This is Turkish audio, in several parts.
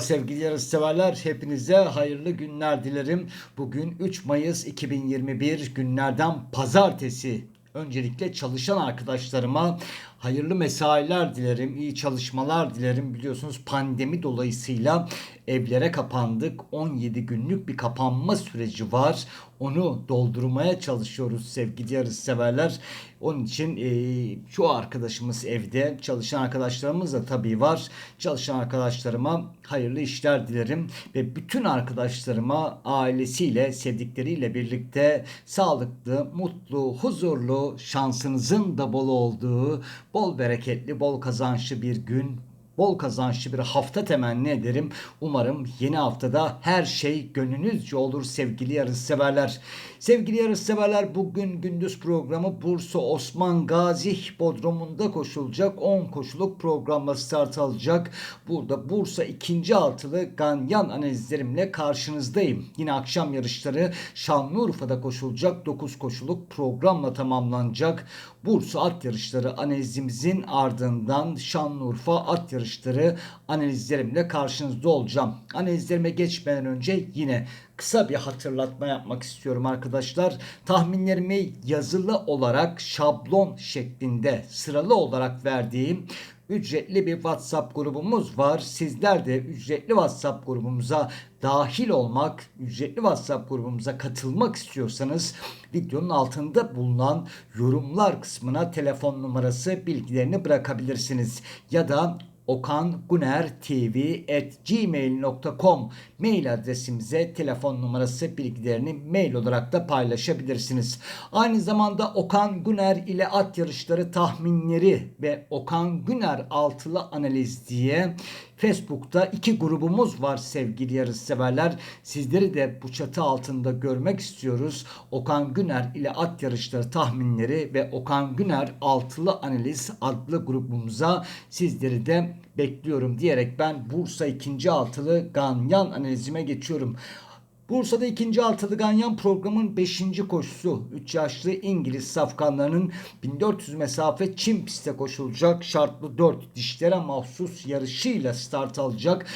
Sevgili yarışseverler hepinize hayırlı günler dilerim. Bugün 3 Mayıs 2021 günlerden pazartesi. Öncelikle çalışan arkadaşlarıma hayırlı mesailer dilerim, iyi çalışmalar dilerim. Biliyorsunuz pandemi dolayısıyla evlere kapandık. 17 günlük bir kapanma süreci var. Onu doldurmaya çalışıyoruz sevgili yarışseverler. Onun için e, çoğu arkadaşımız evde, çalışan arkadaşlarımız da tabii var. Çalışan arkadaşlarıma hayırlı işler dilerim ve bütün arkadaşlarıma ailesiyle, sevdikleriyle birlikte sağlıklı, mutlu, huzurlu, şansınızın da bol olduğu, bol bereketli, bol kazançlı bir gün, bol kazançlı bir hafta temenni ederim. Umarım yeni haftada her şey gönlünüzce olur sevgili yarışseverler. Sevgili yarışseverler bugün gündüz programı Bursa Osman Gazi Bodrum'unda koşulacak 10 koşuluk programla start alacak. Burada Bursa ikinci altılı ganyan analizlerimle karşınızdayım. Yine akşam yarışları Şanlıurfa'da koşulacak 9 koşuluk programla tamamlanacak. Bursa at yarışları analizimizin ardından Şanlıurfa at yarışları analizlerimle karşınızda olacağım. Analizlerime geçmeden önce yine kısa bir hatırlatma yapmak istiyorum arkadaşlar. Tahminlerimi yazılı olarak şablon şeklinde sıralı olarak verdiğim ücretli bir WhatsApp grubumuz var. Sizler de ücretli WhatsApp grubumuza dahil olmak, ücretli WhatsApp grubumuza katılmak istiyorsanız videonun altında bulunan yorumlar kısmına telefon numarası bilgilerini bırakabilirsiniz. Ya da okangunertv@gmail.com mail adresimize telefon numarası bilgilerini mail olarak da paylaşabilirsiniz. Aynı zamanda Okan Güner ile at yarışları tahminleri ve Okan Güner altılı analiz diye Facebook'ta iki grubumuz var sevgili yarışseverler. Sizleri de bu çatı altında görmek istiyoruz. Okan Güner ile at yarışları tahminleri ve Okan Güner altılı analiz adlı grubumuza sizleri de bekliyorum diyerek ben Bursa ikinci altılı Ganyan analizime geçiyorum. Bursa'da ikinci altılı ganyan programın 5. koşusu 3 yaşlı İngiliz safkanlarının 1400 mesafe Çin pistte koşulacak şartlı 4 dişlere mahsus yarışıyla start alacak.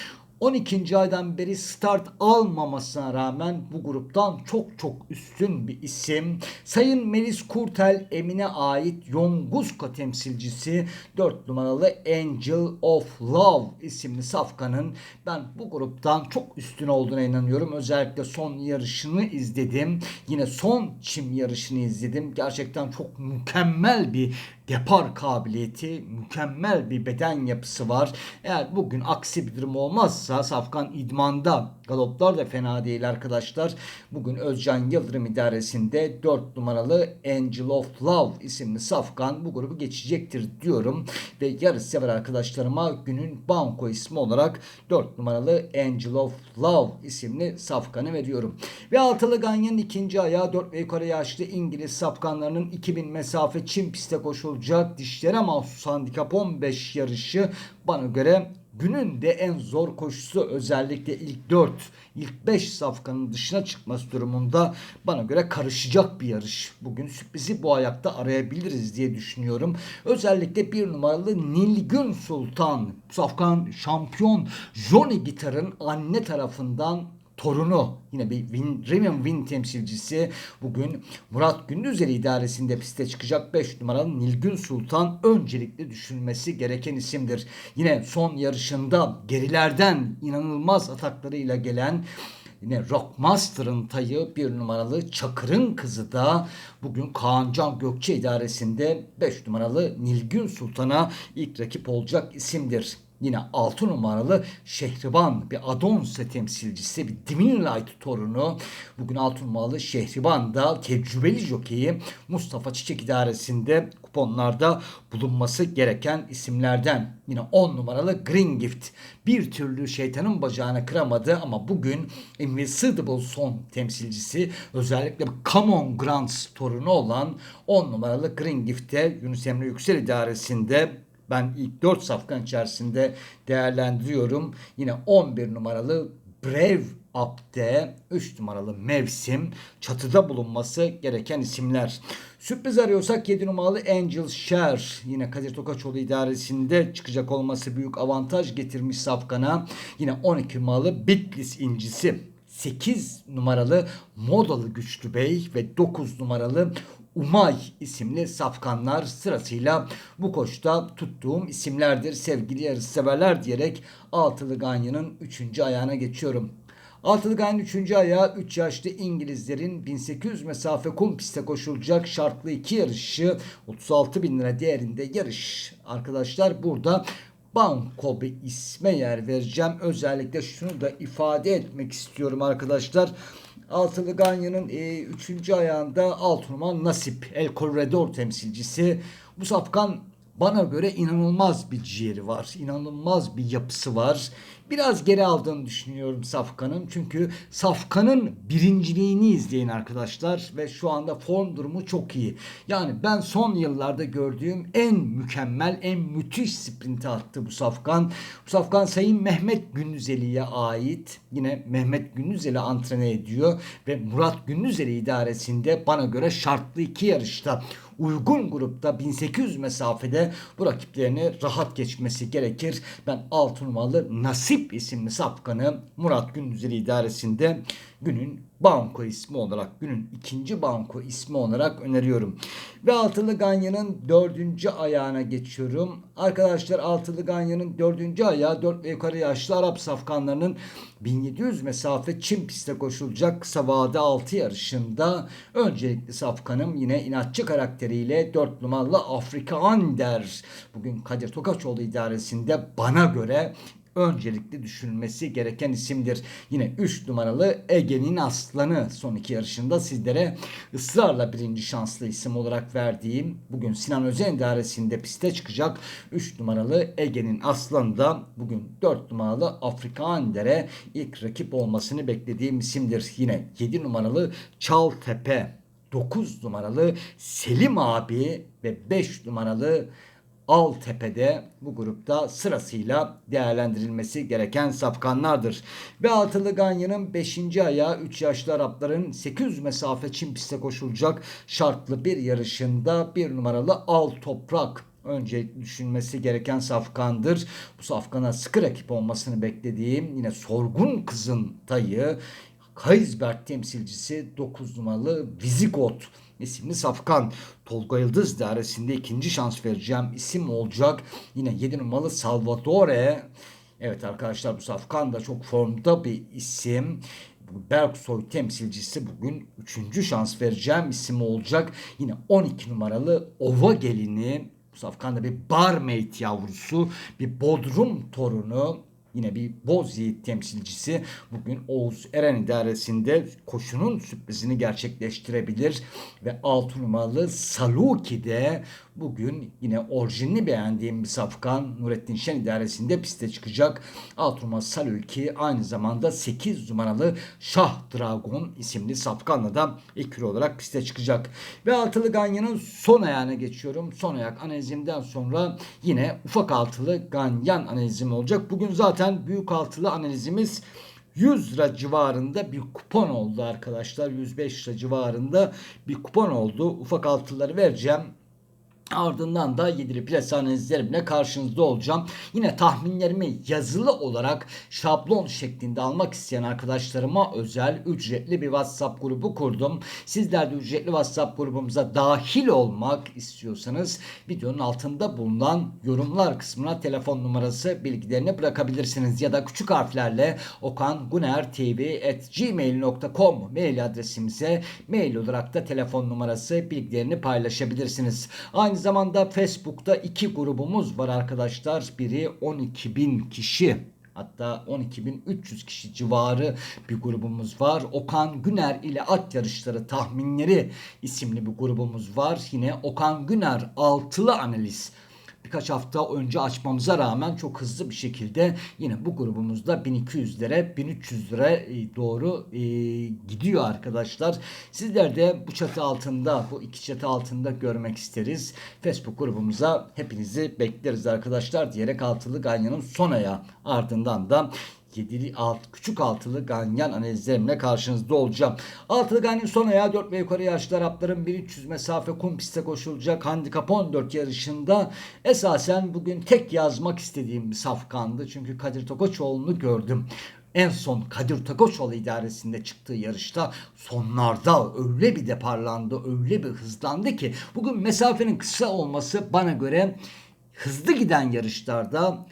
12. aydan beri start almamasına rağmen bu gruptan çok çok üstün bir isim. Sayın Melis Kurtel Emine ait Yonguzka temsilcisi 4 numaralı Angel of Love isimli safkanın ben bu gruptan çok üstün olduğuna inanıyorum. Özellikle son yarışını izledim. Yine son çim yarışını izledim. Gerçekten çok mükemmel bir depar kabiliyeti, mükemmel bir beden yapısı var. Eğer bugün aksi bir durum olmazsa Safkan idmanda galoplar da fena değil arkadaşlar. Bugün Özcan Yıldırım idaresinde 4 numaralı Angel of Love isimli Safkan bu grubu geçecektir diyorum. Ve yarış sever arkadaşlarıma günün banko ismi olarak 4 numaralı Angel of Love isimli Safkan'ı veriyorum. Ve altılı Ganyan'ın ikinci ayağı 4 ve yukarı yaşlı İngiliz Safkanlarının 2000 mesafe Çin pistte koşulacak dişlere mahsus handikap 15 yarışı bana göre günün de en zor koşusu özellikle ilk 4, ilk 5 safkanın dışına çıkması durumunda bana göre karışacak bir yarış. Bugün sürprizi bu ayakta arayabiliriz diye düşünüyorum. Özellikle bir numaralı Nilgün Sultan, safkan şampiyon Johnny Gitar'ın anne tarafından torunu yine bir win, Remion Win temsilcisi bugün Murat Gündüzeli idaresinde piste çıkacak 5 numaralı Nilgün Sultan öncelikle düşünmesi gereken isimdir. Yine son yarışında gerilerden inanılmaz ataklarıyla gelen Yine Rockmaster'ın tayı bir numaralı Çakır'ın kızı da bugün Kaan Can Gökçe idaresinde 5 numaralı Nilgün Sultan'a ilk rakip olacak isimdir. Yine 6 numaralı Şehriban bir Adonse temsilcisi bir Diminlight torunu. Bugün 6 numaralı Şehriban da tecrübeli jokeyi Mustafa Çiçek idaresinde kuponlarda bulunması gereken isimlerden. Yine 10 numaralı Green Gift bir türlü şeytanın bacağını kıramadı ama bugün Invisible Son temsilcisi özellikle Come On Grants torunu olan 10 numaralı Green Gift'te Yunus Emre Yüksel idaresinde ben ilk 4 safkan içerisinde değerlendiriyorum. Yine 11 numaralı Brave Up'te 3 numaralı mevsim çatıda bulunması gereken isimler. Sürpriz arıyorsak 7 numaralı Angel Share yine Kadir Tokaçoğlu idaresinde çıkacak olması büyük avantaj getirmiş Safkan'a. Yine 12 numaralı Bitlis incisi. 8 numaralı Modalı Güçlü Bey ve 9 numaralı Umay isimli safkanlar sırasıyla bu koşta tuttuğum isimlerdir sevgili yarışseverler diyerek Altılı Ganyan'ın 3. ayağına geçiyorum. Altılı Ganyan 3. ayağı 3 yaşlı İngilizlerin 1800 mesafe kum pistte koşulacak şartlı iki yarışı 36 bin lira değerinde yarış. Arkadaşlar burada Banko bir isme yer vereceğim. Özellikle şunu da ifade etmek istiyorum arkadaşlar. Altılı Ganyan'ın 3. E, ayağında Altunman Nasip El Corredor temsilcisi. Bu safkan bana göre inanılmaz bir ciğeri var. İnanılmaz bir yapısı var. Biraz geri aldığını düşünüyorum Safkan'ın. Çünkü Safkan'ın birinciliğini izleyin arkadaşlar. Ve şu anda form durumu çok iyi. Yani ben son yıllarda gördüğüm en mükemmel, en müthiş sprinti attı bu Safkan. Bu Safkan Sayın Mehmet Gündüzeli'ye ait. Yine Mehmet Gündüzeli antrene ediyor. Ve Murat Gündüzeli idaresinde bana göre şartlı iki yarışta uygun grupta 1800 mesafede bu rakiplerini rahat geçmesi gerekir. Ben 6 numaralı Nasip isimli sapkanı Murat Gündüzeli idaresinde günün banko ismi olarak, günün ikinci banko ismi olarak öneriyorum. Ve altılı ganyanın dördüncü ayağına geçiyorum. Arkadaşlar altılı ganyanın dördüncü ayağı dört ve yukarı yaşlı Arap safkanlarının 1700 mesafe çim pistte koşulacak kısa vade 6 yarışında öncelikli safkanım yine inatçı karakteriyle 4 numaralı Afrika Ander. Bugün Kadir Tokaçoğlu idaresinde bana göre öncelikli düşünülmesi gereken isimdir. Yine 3 numaralı Ege'nin Aslanı son iki yarışında sizlere ısrarla birinci şanslı isim olarak verdiğim bugün Sinan Özen idaresinde piste çıkacak 3 numaralı Ege'nin Aslanı da bugün 4 numaralı Afrika Ander'e ilk rakip olmasını beklediğim isimdir. Yine 7 numaralı Çaltepe 9 numaralı Selim abi ve 5 numaralı Altepe'de bu grupta sırasıyla değerlendirilmesi gereken safkanlardır. Ve altılı Ganyan'ın 5. ayağı 3 yaşlı Arapların 800 mesafe çim piste koşulacak şartlı bir yarışında bir numaralı Al Toprak önce düşünmesi gereken safkandır. Bu safkana sıkı rakip olmasını beklediğim yine sorgun kızın tayı Kaysberg temsilcisi 9 numaralı Vizigot isimli Safkan. Tolga Yıldız dairesinde ikinci şans vereceğim isim olacak. Yine 7 numaralı Salvatore. Evet arkadaşlar bu Safkan da çok formda bir isim. Berksoy temsilcisi bugün 3. şans vereceğim isim olacak. Yine 12 numaralı Ova gelini bu Safkan da bir barmaid yavrusu, bir bodrum torunu yine bir Boz Yiğit temsilcisi bugün Oğuz Eren idaresinde koşunun sürprizini gerçekleştirebilir. Ve 6 numaralı Saluki'de bugün yine orijinini beğendiğim bir safkan Nurettin Şen idaresinde piste çıkacak. 6 numaralı Saluki aynı zamanda 8 numaralı Şah Dragon isimli safkanla da ilk olarak piste çıkacak. Ve altılı ganyanın son ayağına geçiyorum. Son ayak analizimden sonra yine ufak altılı ganyan analizim olacak. Bugün zaten büyük altılı analizimiz 100 lira civarında bir kupon oldu arkadaşlar. 105 lira civarında bir kupon oldu. Ufak altıları vereceğim. Ardından da yedili plasa analizlerimle karşınızda olacağım. Yine tahminlerimi yazılı olarak şablon şeklinde almak isteyen arkadaşlarıma özel ücretli bir WhatsApp grubu kurdum. Sizler de ücretli WhatsApp grubumuza dahil olmak istiyorsanız videonun altında bulunan yorumlar kısmına telefon numarası bilgilerini bırakabilirsiniz. Ya da küçük harflerle okangunertv.gmail.com mail adresimize mail olarak da telefon numarası bilgilerini paylaşabilirsiniz. Aynı Aynı zamanda Facebook'ta iki grubumuz var arkadaşlar. Biri 12.000 kişi Hatta 12.300 kişi civarı bir grubumuz var. Okan Güner ile at yarışları tahminleri isimli bir grubumuz var. Yine Okan Güner altılı analiz birkaç hafta önce açmamıza rağmen çok hızlı bir şekilde yine bu grubumuzda 1200'lere 1300 lira doğru e, gidiyor arkadaşlar. Sizler de bu çatı altında bu iki çatı altında görmek isteriz. Facebook grubumuza hepinizi bekleriz arkadaşlar diyerek altılı ganyanın son ardından da yedili alt, küçük altılı ganyan analizlerimle karşınızda olacağım. Altılı ganyan son ayağı 4 ve yukarı yaşlı Arapların 1300 mesafe kum pistte koşulacak handikap 14 yarışında esasen bugün tek yazmak istediğim bir safkandı. Çünkü Kadir Tokoçoğlu'nu gördüm. En son Kadir Tokoçoğlu idaresinde çıktığı yarışta sonlarda öyle bir deparlandı, öyle bir hızlandı ki bugün mesafenin kısa olması bana göre hızlı giden yarışlarda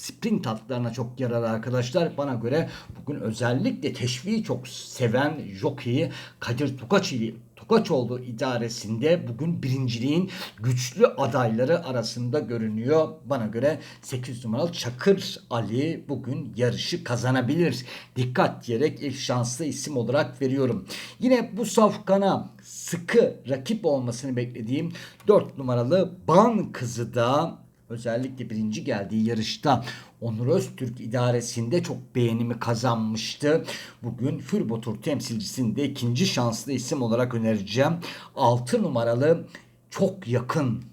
sprint atlarına çok yarar arkadaşlar. Bana göre bugün özellikle teşviği çok seven jockey'i Kadir Tokaçi Tokaçoğlu idaresinde bugün birinciliğin güçlü adayları arasında görünüyor. Bana göre 8 numaralı Çakır Ali bugün yarışı kazanabilir. Dikkat diyerek ilk şanslı isim olarak veriyorum. Yine bu safkana sıkı rakip olmasını beklediğim 4 numaralı Ban Kızı da özellikle birinci geldiği yarışta Onur Öztürk idaresinde çok beğenimi kazanmıştı. Bugün Fürbotur temsilcisinde ikinci şanslı isim olarak önereceğim. 6 numaralı çok yakın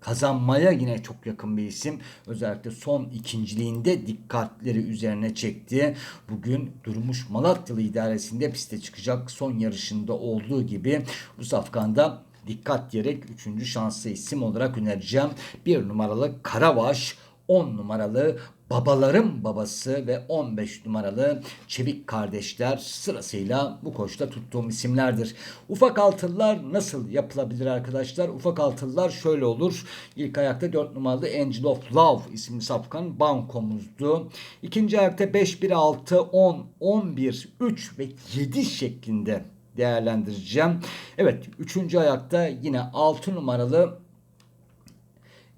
kazanmaya yine çok yakın bir isim. Özellikle son ikinciliğinde dikkatleri üzerine çekti. Bugün Durmuş Malatyalı idaresinde piste çıkacak son yarışında olduğu gibi bu safkanda dikkat diyerek 3. şanslı isim olarak önereceğim. 1 numaralı Karavaş, 10 numaralı Babaların Babası ve 15 numaralı Çevik Kardeşler sırasıyla bu koşta tuttuğum isimlerdir. Ufak altılılar nasıl yapılabilir arkadaşlar? Ufak altılılar şöyle olur. İlk ayakta 4 numaralı Angel of Love isimli safkan bankomuzdu. İkinci ayakta 5, 1, 6, 10, 11, 3 ve 7 şeklinde değerlendireceğim. Evet üçüncü ayakta yine 6 numaralı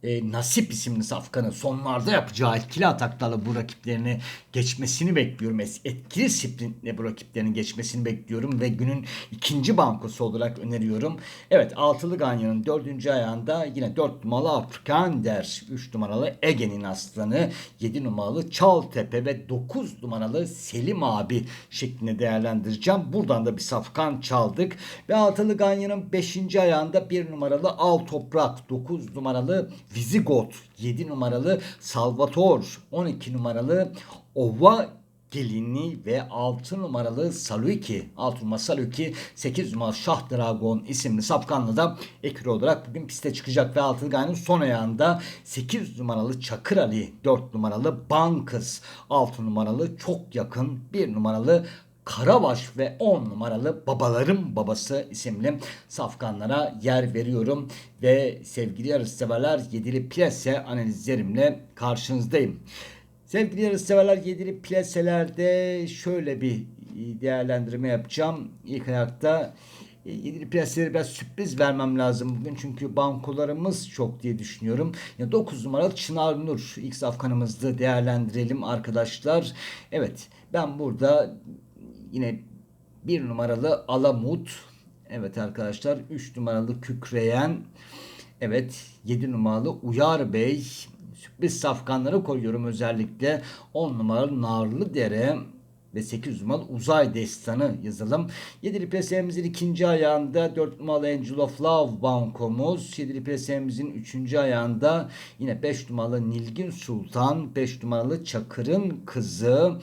e, Nasip isimli safkanın sonlarda yapacağı etkili ataklarla bu rakiplerini geçmesini bekliyorum. Etkili sprintle bu rakiplerini geçmesini bekliyorum ve günün ikinci bankosu olarak öneriyorum. Evet altılı ganyanın dördüncü ayağında yine dört numaralı Afrikander, üç numaralı Ege'nin aslanı, yedi numaralı Çaltepe ve dokuz numaralı Selim abi şeklinde değerlendireceğim. Buradan da bir safkan çaldık ve altılı ganyanın beşinci ayağında bir numaralı Al Toprak, dokuz numaralı Visigoth 7 numaralı Salvator 12 numaralı Ova Gelini ve 6 numaralı Saluki 6 numaralı Saluki 8 numaralı Şah Dragon isimli safkanla da ekür olarak bugün piste çıkacak ve altılı gayenin son ayağında 8 numaralı Çakır Ali 4 numaralı Bankız 6 numaralı çok yakın 1 numaralı Karabaş ve 10 numaralı Babaların Babası isimli safkanlara yer veriyorum. Ve sevgili yarışseverler yedili plase analizlerimle karşınızdayım. Sevgili yarışseverler yedili plaselerde şöyle bir değerlendirme yapacağım. İlk ayakta e, yedili plaselere biraz sürpriz vermem lazım bugün çünkü bankolarımız çok diye düşünüyorum. Ya 9 numaralı Çınar Nur ilk safkanımızda değerlendirelim arkadaşlar. Evet ben burada Yine bir numaralı Alamut. Evet arkadaşlar 3 numaralı Kükreyen. Evet 7 numaralı Uyar Bey. Sürpriz safkanları koyuyorum özellikle. 10 numaralı Narlı Dere ve 8 numaralı Uzay Destanı yazalım. 7'li PSM'imizin ikinci ayağında 4 numaralı Angel of Love bankomuz. 7'li PSM'imizin üçüncü ayağında yine 5 numaralı Nilgün Sultan, 5 numaralı Çakır'ın kızı,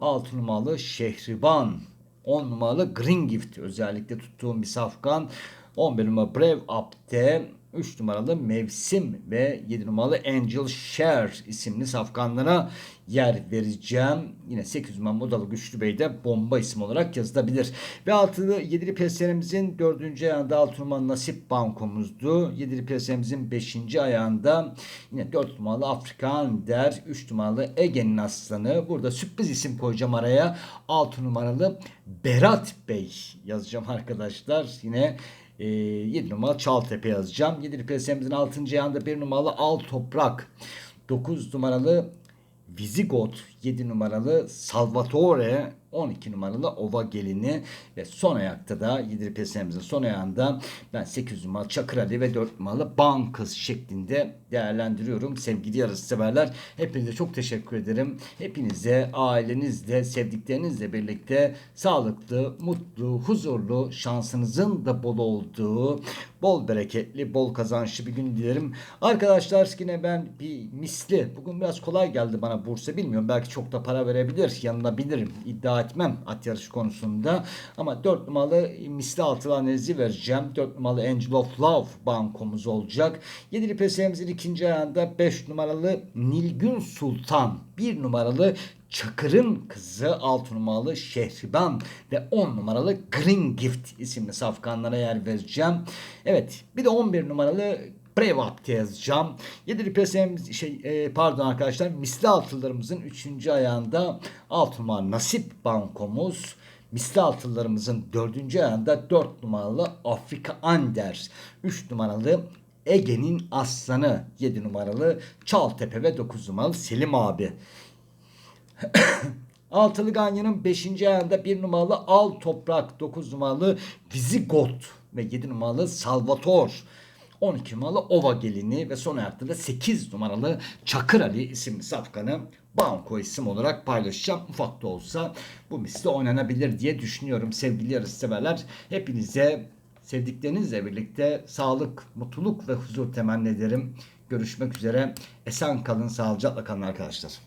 6 numaralı Şehriban. 10 numaralı Green Gift özellikle tuttuğum bir safkan. 11 numaralı Brave Up'te 3 numaralı Mevsim ve 7 numaralı Angel Share isimli safkanlara yer vereceğim. Yine 8 numaralı Modalı Güçlü Bey de bomba isim olarak yazılabilir. Ve 6'lı 7'li PSR'imizin 4. ayağında 6 numaralı Nasip Bankomuzdu. 7'li PSR'imizin 5. ayağında yine 4 numaralı Afrikan Der, 3 numaralı Ege'nin Aslanı. Burada sürpriz isim koyacağım araya. 6 numaralı Berat Bey yazacağım arkadaşlar. Yine e, 7 numaralı Çaltepe yazacağım. 7 PSM'imizin 6. ayağında 1 numaralı Al Toprak. 9 numaralı Visigoth 7 numaralı Salvatore 12 numaralı Ova Gelini ve son ayakta da 7 PSM'imizin son ayağında ben 8 numaralı Çakır Ali ve 4 numaralı Bankız şeklinde değerlendiriyorum. Sevgili yarısı severler hepinize çok teşekkür ederim. Hepinize ailenizle, sevdiklerinizle birlikte sağlıklı, mutlu, huzurlu, şansınızın da bol olduğu, bol bereketli, bol kazançlı bir gün dilerim. Arkadaşlar yine ben bir misli, bugün biraz kolay geldi bana Bursa bilmiyorum belki çok da para verebilir. Yanına bilirim. iddia etmem at yarışı konusunda. Ama 4 numaralı misli altılı analizi vereceğim. 4 numaralı Angel of Love bankomuz olacak. 7'li pesemizin ikinci ayağında 5 numaralı Nilgün Sultan. 1 numaralı Çakır'ın kızı 6 numaralı Şehriban ve 10 numaralı Green Gift isimli safkanlara yer vereceğim. Evet bir de 11 numaralı Prevap'te yazacağım. 7'li pesem şey e, pardon arkadaşlar misli altılarımızın 3. ayağında 6 numaralı Nasip bankomuz. Misli altılarımızın 4. ayağında 4 numaralı Afrika Anders. 3 numaralı Ege'nin Aslanı 7 numaralı Çaltepe ve 9 numaralı Selim abi. Altılı Ganyan'ın 5. ayağında 1 numaralı Al Toprak, 9 numaralı Vizigot ve 7 numaralı Salvator. 12 numaralı Ova Gelini ve son ayakta da 8 numaralı Çakır Ali isimli safkanı banko isim olarak paylaşacağım. Ufak da olsa bu misli oynanabilir diye düşünüyorum sevgili yarışseverler. Hepinize sevdiklerinizle birlikte sağlık, mutluluk ve huzur temenni ederim. Görüşmek üzere. Esen kalın, sağlıcakla kalın arkadaşlar.